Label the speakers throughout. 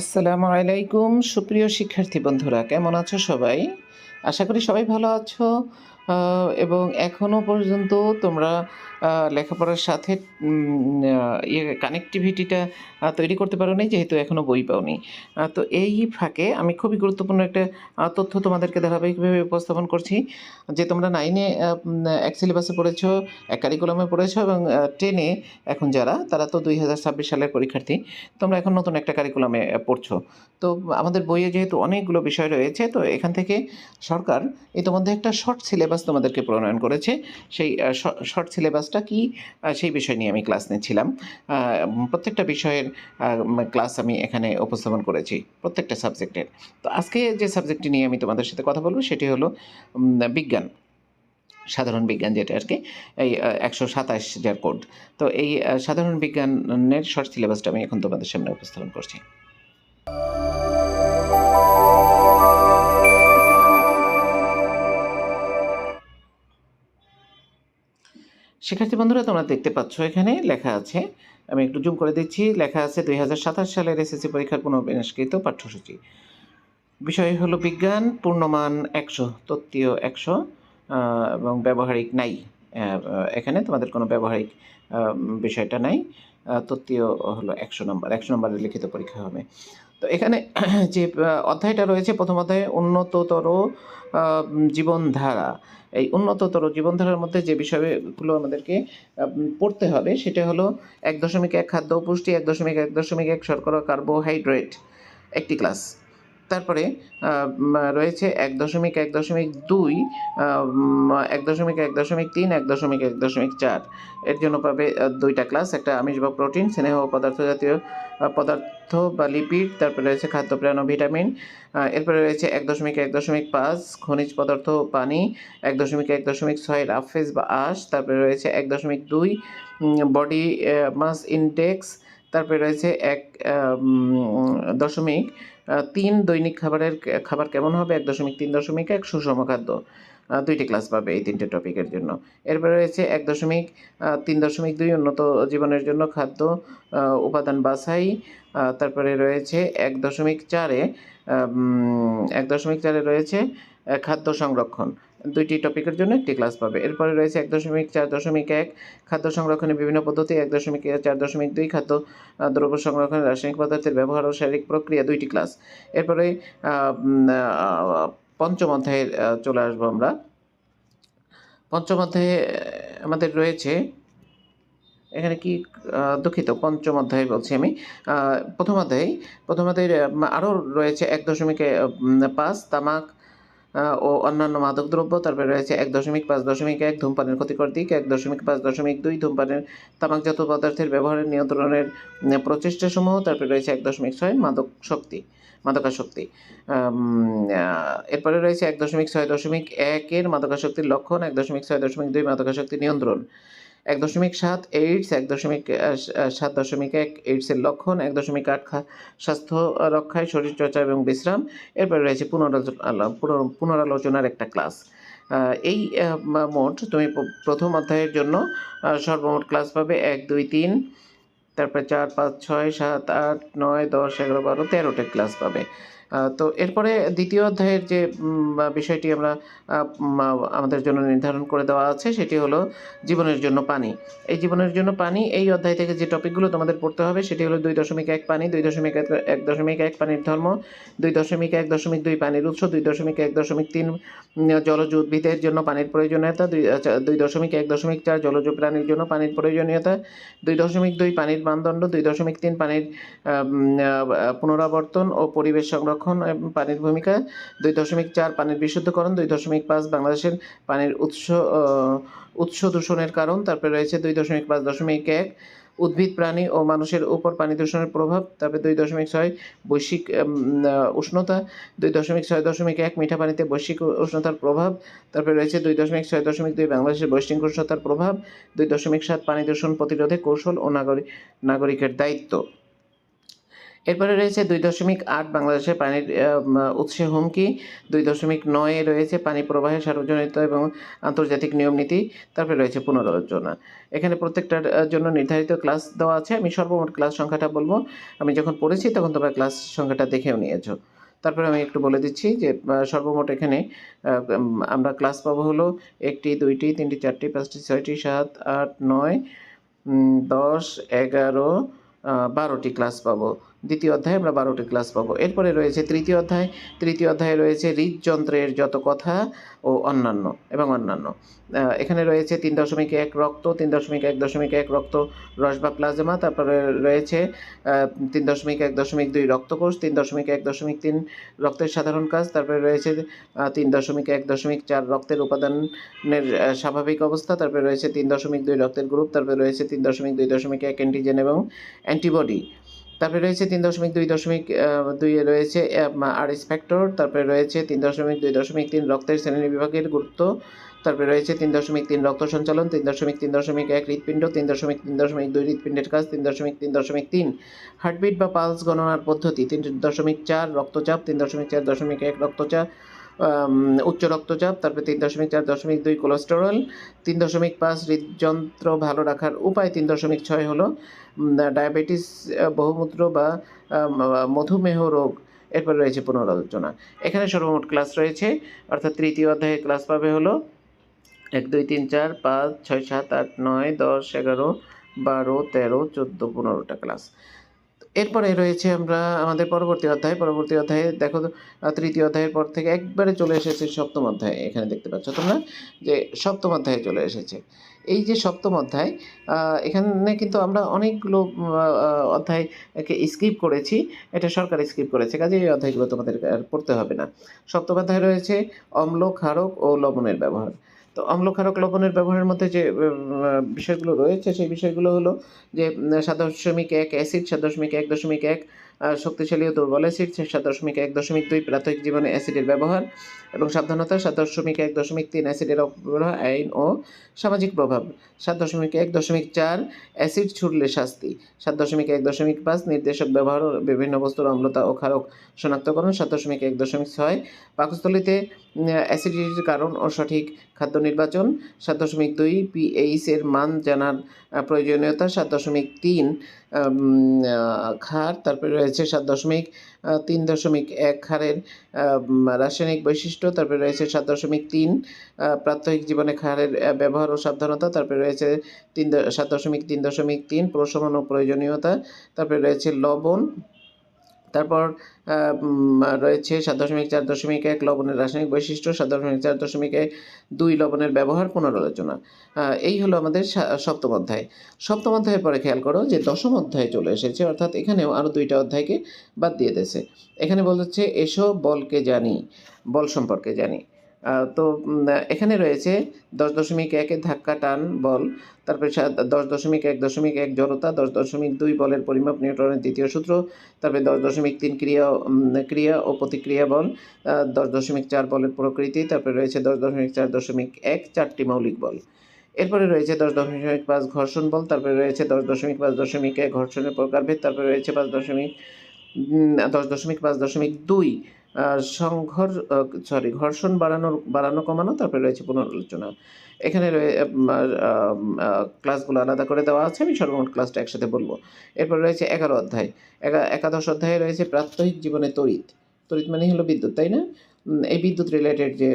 Speaker 1: আসসালামু আলাইকুম সুপ্রিয় শিক্ষার্থী বন্ধুরা কেমন আছো সবাই আশা করি সবাই ভালো আছো এবং এখনও পর্যন্ত তোমরা লেখাপড়ার সাথে ইয়ে কানেকটিভিটিটা তৈরি করতে পারো নি যেহেতু এখনও বই পাওনি তো এই ফাঁকে আমি খুবই গুরুত্বপূর্ণ একটা তথ্য তোমাদেরকে ধারাবাহিকভাবে উপস্থাপন করছি যে তোমরা নাইনে এক সিলেবাসে পড়েছ এক কারিকুলামে পড়েছ এবং টেনে এখন যারা তারা তো দুই হাজার ছাব্বিশ সালের পরীক্ষার্থী তোমরা এখন নতুন একটা কারিকুলামে পড়ছো তো আমাদের বইয়ে যেহেতু অনেকগুলো বিষয় রয়েছে তো এখান থেকে সরকার ইতিমধ্যে একটা শর্ট সিলেবাস সিলেবাস তোমাদেরকে প্রণয়ন করেছে সেই শর্ট সিলেবাসটা কি সেই বিষয় নিয়ে আমি ক্লাস নিচ্ছিলাম প্রত্যেকটা বিষয়ের ক্লাস আমি এখানে উপস্থাপন করেছি প্রত্যেকটা সাবজেক্টের তো আজকে যে সাবজেক্টটি নিয়ে আমি তোমাদের সাথে কথা বলবো সেটি হলো বিজ্ঞান সাধারণ বিজ্ঞান যেটা আর কি এই একশো সাতাশ যার কোড তো এই সাধারণ বিজ্ঞানের শর্ট সিলেবাসটা আমি এখন তোমাদের সামনে উপস্থাপন করছি শিক্ষার্থী বন্ধুরা তোমরা দেখতে পাচ্ছ এখানে লেখা আছে আমি একটু জুম করে দিচ্ছি লেখা আছে দুই হাজার সালের এসএসসি পরীক্ষার পুনর্বিন্যাসকৃত পাঠ্যসূচি বিষয় হলো বিজ্ঞান পূর্ণমান একশো তত্ত্বীয় একশো এবং ব্যবহারিক নাই এখানে তোমাদের কোনো ব্যবহারিক বিষয়টা নাই তত্ত্বীয় হলো একশো নম্বর একশো নম্বরের লিখিত পরীক্ষা হবে তো এখানে যে অধ্যায়টা রয়েছে প্রথম অধ্যায়ে উন্নততর জীবনধারা এই উন্নততর জীবনধারার মধ্যে যে বিষয়গুলো আমাদেরকে পড়তে হবে সেটা হলো এক দশমিক এক খাদ্য পুষ্টি এক দশমিক এক দশমিক এক শর্করা কার্বোহাইড্রেট একটি ক্লাস তারপরে রয়েছে এক দশমিক এক দশমিক দুই এক দশমিক এক দশমিক তিন এক দশমিক এক দশমিক চার এর জন্য পাবে দুইটা ক্লাস একটা আমিষ বা প্রোটিন স্নেহ পদার্থ জাতীয় পদার্থ বা লিপিড তারপরে রয়েছে প্রাণ ও ভিটামিন এরপরে রয়েছে এক দশমিক এক দশমিক পাঁচ খনিজ পদার্থ পানি এক দশমিক এক দশমিক ছয় রাফেজ বা আশ তারপরে রয়েছে এক দশমিক দুই বডি মাস ইন্ডেক্স তারপরে রয়েছে এক দশমিক তিন দৈনিক খাবারের খাবার কেমন হবে এক দশমিক তিন দশমিক এক সুষম খাদ্য দুইটি ক্লাস পাবে এই তিনটে টপিকের জন্য এরপরে রয়েছে এক দশমিক তিন দশমিক দুই উন্নত জীবনের জন্য খাদ্য উপাদান বাছাই তারপরে রয়েছে এক দশমিক চারে এক দশমিক চারে রয়েছে খাদ্য সংরক্ষণ দুইটি টপিকের জন্য একটি ক্লাস পাবে এরপরে রয়েছে এক দশমিক চার দশমিক এক খাদ্য সংরক্ষণের বিভিন্ন পদ্ধতি এক দশমিক চার দশমিক দুই খাদ্য দ্রব্য সংরক্ষণের রাসায়নিক পদার্থের ব্যবহার ও শারীরিক প্রক্রিয়া দুইটি ক্লাস এরপরে পঞ্চম অধ্যায়ে চলে আসবো আমরা পঞ্চম অধ্যায়ে আমাদের রয়েছে এখানে কি দুঃখিত পঞ্চম অধ্যায় বলছি আমি প্রথম অধ্যায় প্রথম অধ্যায় আরও রয়েছে এক দশমিক পাঁচ তামাক ও অন্যান্য মাদকদ্রব্য তারপরে রয়েছে এক দশমিক পাঁচ দশমিক এক ধূমপানের ক্ষতিকর দিক এক দশমিক পাঁচ দশমিক দুই ধূমপানের তামাকজাত পদার্থের ব্যবহারের নিয়ন্ত্রণের প্রচেষ্টাসমূহ তারপরে রয়েছে এক দশমিক ছয় মাদক শক্তি মাদকাসক্তি এরপরে রয়েছে এক দশমিক ছয় দশমিক একের মাদকাসক্তির লক্ষণ এক দশমিক ছয় দশমিক দুই মাদকাসক্তি নিয়ন্ত্রণ এক দশমিক সাত এইডস এক দশমিক সাত দশমিক এক এইডসের লক্ষণ এক দশমিক আট স্বাস্থ্য রক্ষায় শরীরচর্চা এবং বিশ্রাম এরপরে রয়েছে পুনরালোচনা পুনরালোচনার একটা ক্লাস এই মোট তুমি প্রথম অধ্যায়ের জন্য সর্বমোট ক্লাস পাবে এক দুই তিন তারপরে চার পাঁচ ছয় সাত আট নয় দশ এগারো বারো তেরোটা ক্লাস পাবে তো এরপরে দ্বিতীয় অধ্যায়ের যে বিষয়টি আমরা আমাদের জন্য নির্ধারণ করে দেওয়া আছে সেটি হলো জীবনের জন্য পানি এই জীবনের জন্য পানি এই অধ্যায় থেকে যে টপিকগুলো তোমাদের পড়তে হবে সেটি হলো দুই দশমিক এক পানি দুই দশমিক এক দশমিক এক পানির ধর্ম দুই দশমিক এক দশমিক দুই পানির উৎস দুই দশমিক এক দশমিক তিন জলজ উদ্ভিদের জন্য পানির প্রয়োজনীয়তা দুই দশমিক এক দশমিক চার জলজ প্রাণীর জন্য পানির প্রয়োজনীয়তা দুই দশমিক দুই পানির মানদণ্ড দুই দশমিক তিন পানির পুনরাবর্তন ও পরিবেশ সংরক্ষণ সংরক্ষণ পানির ভূমিকা দুই দশমিক চার পানির বিশুদ্ধকরণ দুই দশমিক পাঁচ বাংলাদেশের পানির উৎস উৎস দূষণের কারণ তারপরে রয়েছে দুই দশমিক পাঁচ দশমিক এক উদ্ভিদ প্রাণী ও মানুষের উপর পানি দূষণের প্রভাব তারপরে দুই দশমিক ছয় বৈশ্বিক উষ্ণতা দুই দশমিক ছয় দশমিক এক মিঠা পানিতে বৈশ্বিক উষ্ণতার প্রভাব তারপরে রয়েছে দুই দশমিক ছয় দশমিক দুই বাংলাদেশের বৈশ্বিক উষ্ণতার প্রভাব দুই দশমিক সাত পানি দূষণ প্রতিরোধে কৌশল ও নাগরিক নাগরিকের দায়িত্ব এরপরে রয়েছে দুই দশমিক আট বাংলাদেশের পানির উৎসে হুমকি দুই দশমিক নয়ে রয়েছে পানি প্রবাহের সার্বজনীত এবং আন্তর্জাতিক নিয়ম নীতি তারপরে রয়েছে পুনরালোচনা এখানে প্রত্যেকটার জন্য নির্ধারিত ক্লাস দেওয়া আছে আমি সর্বমোট ক্লাস সংখ্যাটা বলবো আমি যখন পড়েছি তখন তোমরা ক্লাস সংখ্যাটা দেখেও নিয়েছো তারপরে আমি একটু বলে দিচ্ছি যে সর্বমোট এখানে আমরা ক্লাস পাবো হলো একটি দুইটি তিনটি চারটি পাঁচটি ছয়টি সাত আট নয় দশ এগারো বারোটি ক্লাস পাবো দ্বিতীয় অধ্যায়ে আমরা বারোটি ক্লাস পাবো এরপরে রয়েছে তৃতীয় অধ্যায় তৃতীয় অধ্যায়ে রয়েছে হৃদযন্ত্রের যত কথা ও অন্যান্য এবং অন্যান্য এখানে রয়েছে তিন দশমিক এক রক্ত তিন দশমিক এক দশমিক এক রক্ত রস বা প্লাজমা তারপরে রয়েছে তিন দশমিক এক দশমিক দুই রক্তকোষ তিন দশমিক এক দশমিক তিন রক্তের সাধারণ কাজ তারপরে রয়েছে তিন দশমিক এক দশমিক চার রক্তের উপাদানের স্বাভাবিক অবস্থা তারপরে রয়েছে তিন দশমিক দুই রক্তের গ্রুপ তারপরে রয়েছে তিন দশমিক দুই দশমিক এক অ্যান্টিজেন এবং অ্যান্টিবডি তারপরে রয়েছে তিন দশমিক দুই দশমিক দুইয়ে রয়েছে আর ফ্যাক্টর তারপরে রয়েছে তিন দশমিক দুই দশমিক তিন রক্তের শ্রেণী বিভাগের গুরুত্ব তারপরে রয়েছে তিন দশমিক তিন রক্ত সঞ্চালন তিন দশমিক তিন দশমিক এক হৃৎপিণ্ড তিন দশমিক তিন দশমিক দুই হৃৎপিণ্ডের কাজ তিন দশমিক তিন দশমিক তিন হার্টবিট বা পালস গণনার পদ্ধতি তিন দশমিক চার রক্তচাপ তিন দশমিক চার দশমিক এক রক্তচাপ উচ্চ রক্তচাপ তারপরে তিন দশমিক চার দশমিক দুই কোলেস্টেরল তিন দশমিক পাঁচ হৃদযন্ত্র ভালো রাখার উপায় তিন দশমিক ছয় হলো ডায়াবেটিস বহুমূত্র বা মধুমেহ রোগ এরপর রয়েছে পুনরালোচনা এখানে সর্বমোট ক্লাস রয়েছে অর্থাৎ তৃতীয় অধ্যায়ে ক্লাস পাবে হলো এক দুই তিন চার পাঁচ ছয় সাত আট নয় দশ এগারো বারো তেরো চোদ্দো পনেরোটা ক্লাস এরপরে রয়েছে আমরা আমাদের পরবর্তী অধ্যায় পরবর্তী অধ্যায়ে দেখো তৃতীয় অধ্যায়ের পর থেকে একবারে চলে এসেছে সপ্তম অধ্যায় এখানে দেখতে পাচ্ছ তোমরা যে সপ্তম অধ্যায়ে চলে এসেছে এই যে সপ্তম অধ্যায় এখানে কিন্তু আমরা অনেকগুলো অধ্যায়কে স্কিপ করেছি এটা সরকার স্কিপ করেছে কাজে এই অধ্যায়গুলো তোমাদের পড়তে হবে না সপ্তম অধ্যায় রয়েছে অম্ল ক্ষারক ও লবণের ব্যবহার তো অম্লক্ষারক লবণের ব্যবহারের মধ্যে যে বিষয়গুলো রয়েছে সেই বিষয়গুলো হলো যে সাত দশমিক এক অ্যাসিড সাত দশমিক এক দশমিক এক শক্তিশালী ও দুর্বল অ্যাসিড সাত দশমিক এক দশমিক দুই প্রাথমিক জীবনে অ্যাসিডের ব্যবহার এবং সাবধানতা সাত দশমিক এক দশমিক তিন অ্যাসিডের অপব্যবহার আইন ও সামাজিক প্রভাব সাত দশমিক এক দশমিক চার অ্যাসিড ছুটলে শাস্তি সাত দশমিক এক দশমিক পাঁচ নির্দেশক ব্যবহার বিভিন্ন বস্তুর অম্লতা ও ক্ষারক শনাক্তকরণ সাত দশমিক এক দশমিক ছয় পাকস্থলিতে অ্যাসিডিটির কারণ ও সঠিক খাদ্য নির্বাচন সাত দশমিক দুই পিএইচ এর মান জানার প্রয়োজনীয়তা সাত দশমিক তিন খার তারপরে রয়েছে সাত দশমিক তিন দশমিক এক খারের রাসায়নিক বৈশিষ্ট্য তারপরে রয়েছে সাত দশমিক তিন প্রাত্যহিক জীবনে খারের ব্যবহার ও সাবধানতা তারপরে রয়েছে তিন সাত দশমিক তিন দশমিক তিন প্রশমন ও প্রয়োজনীয়তা তারপরে রয়েছে লবণ তারপর রয়েছে সাত দশমিক চার দশমিক এক লবণের রাসায়নিক বৈশিষ্ট্য সাত দশমিক চার দশমিক এক দুই লবণের ব্যবহার পুনরালোচনা এই হলো আমাদের সপ্তম অধ্যায় সপ্তম অধ্যায়ের পরে খেয়াল করো যে দশম অধ্যায়ে চলে এসেছে অর্থাৎ এখানেও আরও দুইটা অধ্যায়কে বাদ দিয়ে দিয়েছে এখানে হচ্ছে এসো বলকে জানি বল সম্পর্কে জানি তো এখানে রয়েছে দশ দশমিক একের ধাক্কা টান বল তারপরে দশ দশমিক এক দশমিক এক জড়তা দশ দশমিক দুই বলের পরিমাপ নিউটনের দ্বিতীয় সূত্র তারপরে দশ দশমিক তিন ক্রিয়া ক্রিয়া ও প্রতিক্রিয়া বল দশ দশমিক চার বলের প্রকৃতি তারপরে রয়েছে দশ দশমিক চার দশমিক এক চারটি মৌলিক বল এরপরে রয়েছে দশ দশমিক পাঁচ ঘর্ষণ বল তারপরে রয়েছে দশ দশমিক পাঁচ দশমিক এক ঘর্ষণের প্রকারভেদ তারপরে রয়েছে পাঁচ দশমিক দশ দশমিক পাঁচ দশমিক দুই সংঘর্ষ সরি ঘর্ষণ বাড়ানোর বাড়ানো কমানো তারপরে রয়েছে পুনরালোচনা এখানে ক্লাসগুলো আলাদা করে দেওয়া আছে আমি সর্বমোট ক্লাসটা একসাথে বলবো এরপর রয়েছে এগারো অধ্যায় একাদশ অধ্যায়ে রয়েছে প্রাত্যহিক জীবনে তড়িৎ তড়িৎ মানেই হলো বিদ্যুৎ তাই না এই বিদ্যুৎ রিলেটেড যে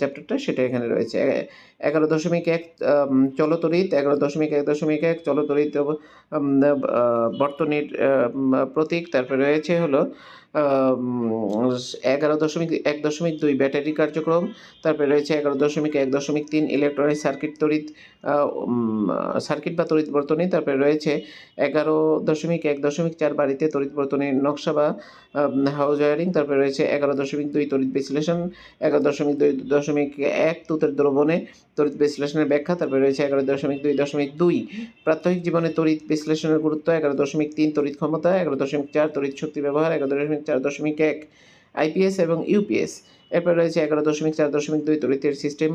Speaker 1: চ্যাপ্টারটা সেটা এখানে রয়েছে এগারো দশমিক এক চলতরিত এগারো দশমিক এক দশমিক এক চলতরিত বর্তনীর প্রতীক তারপরে রয়েছে হলো এগারো দশমিক এক দশমিক দুই ব্যাটারি কার্যক্রম তারপরে রয়েছে এগারো দশমিক এক দশমিক তিন ইলেকট্রনিক সার্কিট তড়িৎ সার্কিট বা তড়িৎ বর্তনী তারপরে রয়েছে এগারো দশমিক এক দশমিক চার বাড়িতে তড়িৎ বর্তনীর নকশা বা হাউজ ওয়ারিং তারপরে রয়েছে এগারো দশমিক দুই তড়িৎ বিশ্লেষণ এগারো দশমিক দুই দশমিক এক তুতের দ্রবণে তড়িৎ বিশ্লেষণের ব্যাখ্যা তারপরে রয়েছে এগারো দশমিক দুই দশমিক দুই প্রাত্যহিক জীবনে তড়িৎ বিশ্লেষণের গুরুত্ব এগারো দশমিক তিন তড়িৎ ক্ষমতা এগারো দশমিক চার তড়িৎ শক্তি ব্যবহার এগারো দশমিক চার দশমিক এক আইপিএস এবং ইউপিএস এরপর রয়েছে এগারো দশমিক চার দশমিক দুই তড়িতের সিস্টেম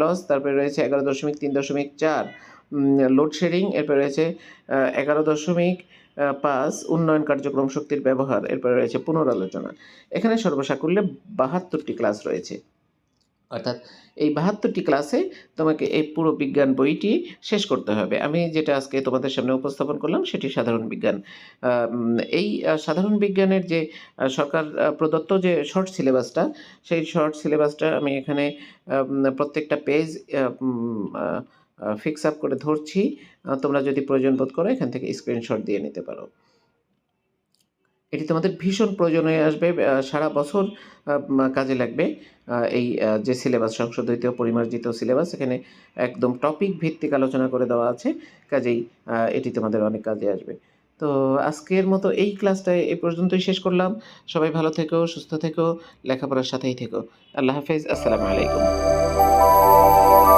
Speaker 1: লস তারপরে রয়েছে এগারো দশমিক তিন দশমিক চার লোডশেডিং এরপর রয়েছে এগারো দশমিক পাঁচ উন্নয়ন কার্যক্রম শক্তির ব্যবহার এরপরে রয়েছে পুনরালোচনা এখানে সর্বসাকুল্যে বাহাত্তরটি ক্লাস রয়েছে অর্থাৎ এই বাহাত্তরটি ক্লাসে তোমাকে এই পুরো বিজ্ঞান বইটি শেষ করতে হবে আমি যেটা আজকে তোমাদের সামনে উপস্থাপন করলাম সেটি সাধারণ বিজ্ঞান এই সাধারণ বিজ্ঞানের যে সরকার প্রদত্ত যে শর্ট সিলেবাসটা সেই শর্ট সিলেবাসটা আমি এখানে প্রত্যেকটা পেজ ফিক্স আপ করে ধরছি তোমরা যদি প্রয়োজন বোধ করো এখান থেকে স্ক্রিনশট দিয়ে নিতে পারো এটি তোমাদের ভীষণ প্রয়োজন হয়ে আসবে সারা বছর কাজে লাগবে এই যে সিলেবাস সংশোধিত পরিমার্জিত সিলেবাস এখানে একদম টপিক ভিত্তিক আলোচনা করে দেওয়া আছে কাজেই এটি তোমাদের অনেক কাজে আসবে তো আজকের মতো এই ক্লাসটায় এ পর্যন্তই শেষ করলাম সবাই ভালো থেকো সুস্থ থেকো লেখাপড়ার সাথেই থেকো আল্লাহ হাফেজ আসসালামু আলাইকুম